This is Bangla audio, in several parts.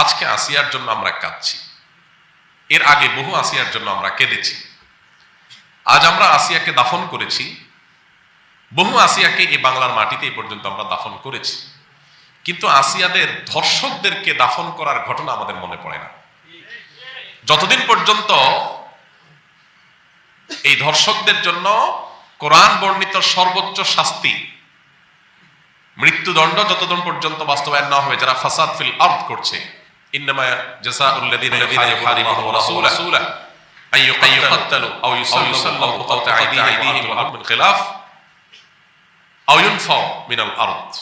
আজকে আসিয়ার জন্য আমরা কাঁদছি। এর আগে বহু আসিয়ার জন্য আমরা কেঁদেছি। আজ আমরা আসিয়াকে দাফন করেছি। বহু আসিয়াকে এই বাংলার মাটিতে এই পর্যন্ত আমরা দাফন করেছি। কিন্তু আসিয়াদের ধর্ষকদেরকে দাফন করার ঘটনা আমাদের মনে পড়ে না। যতদিন পর্যন্ত এই ধর্ষকদের জন্য কোরআন বর্ণিত সর্বোচ্চ শাস্তি, মৃত্যুদণ্ড যতদিন পর্যন্ত বাস্তবায়ন না হবে, যারা ফাসাদ ফিল আর্থ করছে ইন্নামা জাযাউল্লাযীনা ইউহারিবুনা রাসূলা আন ইউকাত্তালু আও ইউসাল্লাবু কাওতা আইদিহিম ওয়া মিন খিলাফ আও ইউনফাউ মিনাল আরদ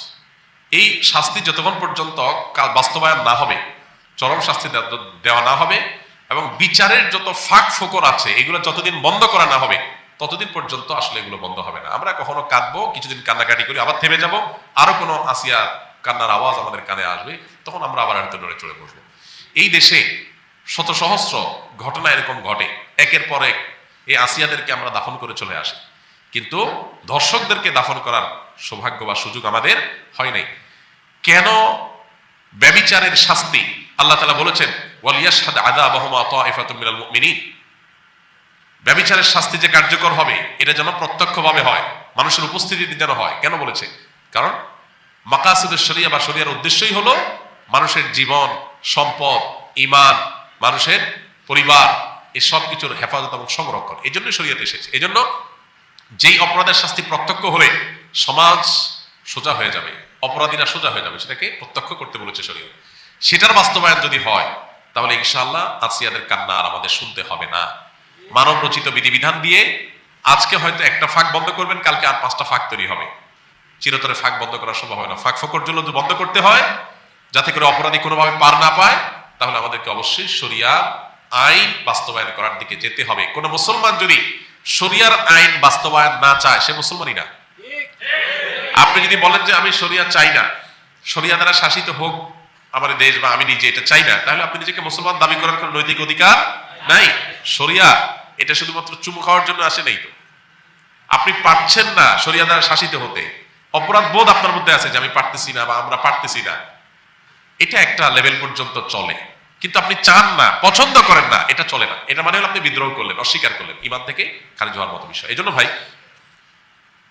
এই শাস্তি যতক্ষণ পর্যন্ত বাস্তবায়ন না হবে, চরম শাস্তি দেওয়া না হবে এবং বিচারের যত ফাঁক ফোকর আছে, এগুলো যতদিন বন্ধ করা না হবে, ততদিন পর্যন্ত আসলে এগুলো বন্ধ হবে না। আমরা কখনো কাঁদবো, কিছুদিন কান্নাকাটি করি, আবার থেমে যাব, আরও কোনো আসিয়া কান্নার আওয়াজ আমাদের কানে আসবে, তখন আমরা আবার হয়তো নড়ে চড়ে বসবো। এই দেশে শত সহস্র ঘটনা এরকম ঘটে। একের পর এক এই আসিয়াদেরকে আমরা দাফন করে চলে আসি। কিন্তু ধর্ষকদেরকে দাফন করার সৌভাগ্য বা সুযোগ আমাদের হয় নাই। কেন ব্যবিচারের শাস্তি আল্লাহ তালা বলেছেন মুমিনিন ব্যবিচারের শাস্তি যে কার্যকর হবে, এটা যেন প্রত্যক্ষভাবে হয়, মানুষের উপস্থিতিতে যেন হয়। কেন বলেছে? কারণ মাকাসুদের শরিয়া বা শরিয়ার উদ্দেশ্যই হলো মানুষের জীবন সম্পদ ইমান মানুষের পরিবার এই সব কিছুর হেফাজত এবং সংরক্ষণ। এই জন্যই শরীয়ত এসেছে। এই জন্য যেই অপরাধের শাস্তি প্রত্যক্ষ হলে সমাজ সোজা হয়ে যাবে, অপরাধীরা সোজা হয়ে যাবে, সেটাকে প্রত্যক্ষ করতে বলেছে শরীয়ত। সেটার বাস্তবায়ন যদি হয়, তাহলে ইনশাআল্লাহ আসিয়াদের কান্না আর আমাদের শুনতে হবে না। মানব রচিত বিধিবিধান দিয়ে আজকে হয়তো একটা ফাঁক বন্ধ করবেন, কালকে আর পাঁচটা ফাঁক তৈরি হবে। চিরতরে ফাঁক বন্ধ করা সম্ভব হয় না ফাঁক ফকর জন্য বন্ধ করতে হয় যাতে করে অপরাধী কোনোভাবে পার না পায়, তাহলে আমাদেরকে অবশ্যই শরিয়ার আইন বাস্তবায়ন করার দিকে যেতে হবে। কোন মুসলমান যদি শরিয়ার আইন বাস্তবায়ন না চায়, সে মুসলমানই না। আপনি যদি বলেন যে আমি শরিয়া চাই না, শরিয়া দ্বারা শাসিত হোক আমার দেশ বা আমি নিজে এটা চাই না, তাহলে আপনি নিজেকে মুসলমান দাবি করার কোনো নৈতিক অধিকার নাই। শরিয়া এটা শুধুমাত্র চুমু খাওয়ার জন্য আসে নাই তো। আপনি পারছেন না শরিয়া দ্বারা শাসিত হতে। অপরাধ বোধ আপনার মধ্যে আছে যে আমি পারতেছি না বা আমরা পারতেছি না। এটা একটা লেভেল পর্যন্ত চলে। কিন্তু আপনি চান না, পছন্দ করেন না, এটা চলে না। এটা মানে হলো আপনি বিদ্রোহ করলেন, অস্বীকার করলেন ইমান থেকে খারিজ হওয়ার মতো বিষয়। এই জন্য ভাই,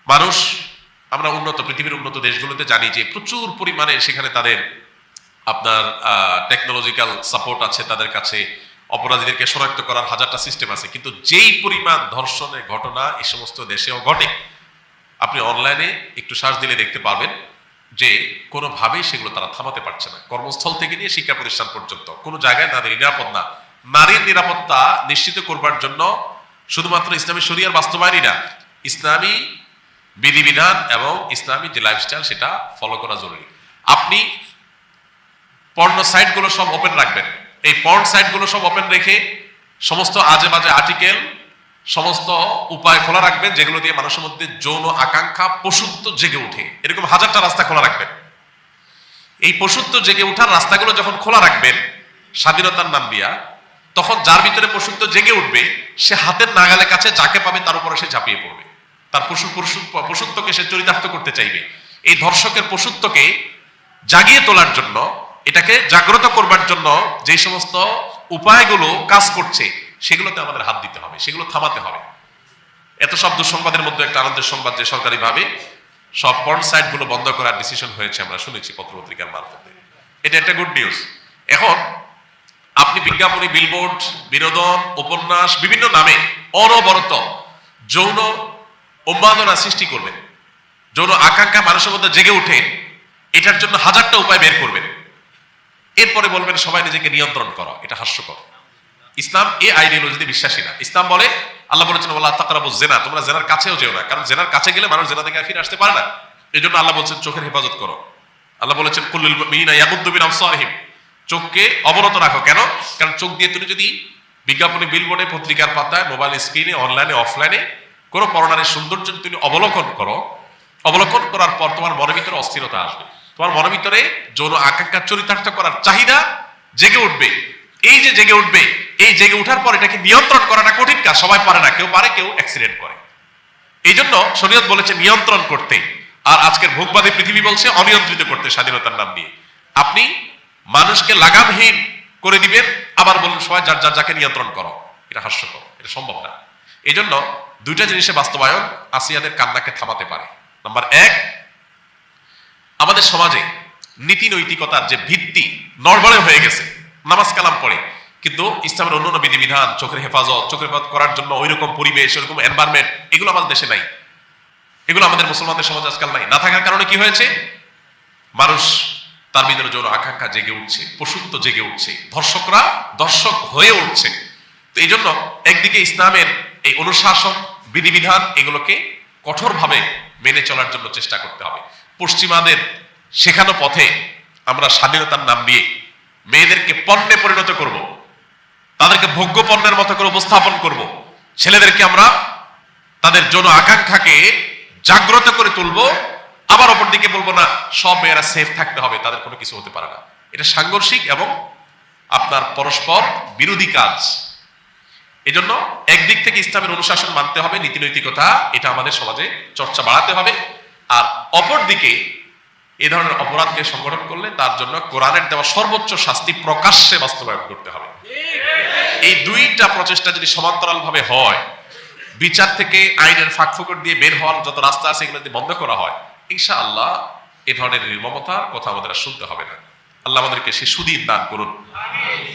মানুষ, আমরা উন্নত, পৃথিবীর উন্নত দেশগুলোতে জানি যে প্রচুর পরিমাণে সেখানে তাদের, আপনার টেকনোলজিক্যাল সাপোর্ট আছে তাদের কাছে, অপরাধীদেরকে শনাক্ত করার হাজারটা সিস্টেম আছে। কিন্তু যেই পরিমাণ ধর্ষণের ঘটনা এই সমস্ত দেশেও ঘটে, আপনি অনলাইনে একটু সার্চ দিলে দেখতে পারবেন। যে কোনোভাবেই সেগুলো তারা থামাতে পারছে না। কর্মস্থল থেকে নিয়ে শিক্ষা প্রতিষ্ঠান পর্যন্ত। কোনো জায়গায় তাদের নিরাপদ না। নারীর নিরাপত্তা নিশ্চিত করবার জন্য শুধুমাত্র ইসলামী শরিয়ার বাস্তবায়নই না, ইসলামী বিধিবিধান এবং ইসলামী যে লাইফস্টাইল সেটা ফলো করা জরুরি। আপনি পর্ণ সাইটগুলো সব ওপেন রাখবেন। এই পর্ন সাইটগুলো সব ওপেন রেখে সমস্ত আজে বাজে আর্টিকেল সমস্ত উপায় খোলা রাখবেন, যেগুলো দিয়ে মানুষের মধ্যে যৌন আকাঙ্ক্ষা পশুত্ব জেগে ওঠে। এরকম হাজারটা রাস্তা খোলা রাখবেন। এই পশুত্ব জেগে ওঠার রাস্তাগুলো যখন খোলা রাখবেন, স্বাধীনতার নাম দিয়া, তখন যার ভিতরে পশুত্ব জেগে উঠবে, সে হাতের নাগালের কাছে যাকে পাবে তার উপরে সে ঝাঁপিয়ে পড়বে। তার পশু পশু- পশুত্বকে সে চরিতার্থ করতে চাইবে। এই ধর্ষকের পশুত্বকে জাগিয়ে তোলার জন্য, এটাকে জাগ্রত করবার জন্য যে সমস্ত উপায়গুলো কাজ করছে সেগুলোতে আমাদের হাত দিতে হবে, সেগুলো থামাতে হবে। এত সব দুঃসংবাদের মধ্যে একটা আনন্দের সংবাদ যে সরকারিভাবে সব পর্ন সাইটগুলো বন্ধ করার ডিসিশন হয়েছে আমরা শুনেছি পত্রপত্রিকার মারফতে। এটা একটা গুড নিউজ এখন আপনি বিজ্ঞাপনী বিলবোর্ড বিনোদন, উপন্যাস, বিভিন্ন নামে অনবরত যৌন উন্মাদনা সৃষ্টি করবেন। যৌন আকাঙ্ক্ষা মানুষের মধ্যে জেগে উঠে এটার জন্য হাজারটা উপায় বের করবেন। এরপরে বলবেন সবাই নিজেকে নিয়ন্ত্রণ করো, এটা হাস্যকর। ইসলাম এই আইডিওলজিতে বিশ্বাসী না, ইসলাম বলে, আল্লাহ বলেছেন আল্লাহ তাকরাবু জেনা তোমরা জেনার কাছেও যেও না, কারণ জেনার কাছে গেলে মানুষ জেনা থেকে ফিরে আসতে পারে না। এই জন্য আল্লাহ বলছেন, চোখের হেফাজত করো। আল্লাহ বলেছেন কুল্লুল মিনা ইয়ামুদ্দু বিন আবসারিহিম চোখকে অবনত রাখো। কেন? কারণ চোখ দিয়ে তুমি যদি বিজ্ঞাপনে, বিলবোর্ডে, পত্রিকার পাতায়, মোবাইল স্ক্রিনে, অনলাইনে, অফলাইনে কোনো পরনারীর সৌন্দর্য তুমি অবলোকন করো, অবলোকন করার পর তোমার মনের ভিতরে অস্থিরতা আসবে। তোমার মনের ভিতরে যৌন আকাঙ্ক্ষা চরিতার্থ করার চাহিদা জেগে উঠবে। এই যে জেগে উঠবে এই জেগে ওঠার পর এটাকে নিয়ন্ত্রণ করাটা কঠিন কাজ, সবাই পারে না, কেউ পারে, কেউ অ্যাক্সিডেন্ট করে। এই জন্য শরীয়ত বলেছে নিয়ন্ত্রণ করতে আর আজকের ভোগবাদী পৃথিবী বলছে অনিয়ন্ত্রিত করতে স্বাধীনতার নাম দিয়ে। আপনি মানুষকে লাগামহীন করে দিবেন, আবার বলুন সবাই যার যার যাকে নিয়ন্ত্রণ করো, এটা হাস্যকর, এটা সম্ভব না। এই জন্য দুইটা জিনিসের বাস্তবায়ন আসিয়াদের কান্নাকে থামাতে পারে। নাম্বার এক, আমাদের সমাজে নীতি নৈতিকতার যে ভিত্তি নড়বড়ে হয়ে গেছে, নামাজ কালাম পড়ে কিন্তু ইসলামের অন্যান্য বিধিবিধান, চোখের হেফাজত চোখের হেফাজত করার জন্য ওই রকম পরিবেশ, ওইরকম এনভায়রনমেন্ট এগুলো আমাদের দেশে নাই। এগুলো আমাদের মুসলমানদের সমাজ আজকাল নাই। না থাকার কারণে কি হয়েছে? মানুষ তার ভিতরে যৌন আকাঙ্ক্ষা জেগে উঠছে পশুত্ব জেগে উঠছে। ধর্ষকরা দর্শক হয়ে উঠছে। তো এই জন্য একদিকে ইসলামের এই অনুশাসন, বিধিবিধান এগুলোকে কঠোরভাবে মেনে চলার জন্য চেষ্টা করতে হবে। পশ্চিমাদের শেখানো পথে আমরা স্বাধীনতার নাম দিয়ে মেয়েদেরকে পণ্যে পরিণত করব। তাদেরকে ভোগ্য পণ্যের মতো করে উপস্থাপন করব। ছেলেদেরকে আমরা তাদের যৌন আকাঙ্ক্ষাকে জাগ্রত করে তুলবো। আবার অপরদিকে বলব, না, সব মেয়েরা সেফ থাকতে হবে, তাদের কোনো কিছু হতে পারে না। এটা সাংঘর্ষিক এবং আপনার পরস্পর বিরোধী কাজ। এজন্য একদিক থেকে ইসলামের অনুশাসন মানতে হবে নীতি নৈতিকতা এটা আমাদের সমাজে চর্চা বাড়াতে হবে। আর অপর দিকে এ ধরনের অপরাধকে সংগঠন করলে তার জন্য কোরআনের দেওয়া সর্বোচ্চ শাস্তি প্রকাশ্যে বাস্তবায়ন করতে হবে। এই দুইটা প্রচেষ্টা যদি সমান্তরালভাবে হয়, বিচার থেকে আইনের ফাঁকফোকর দিয়ে বের হওয়ার যত রাস্তা আছে এগুলো যদি বন্ধ করা হয় ইনশা আল্লাহ এ ধরনের নির্মমতার কথা আমাদের শুনতে হবে না। আল্লাহ আমাদেরকে সে সুদিন দান করুন।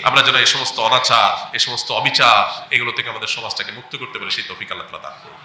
আমরা যেন এই সমস্ত অনাচার, এই সমস্ত অবিচার এগুলো থেকে আমাদের সমাজটাকে মুক্ত করতে পারি, সেই তফিক আল্লাহ দান করুন।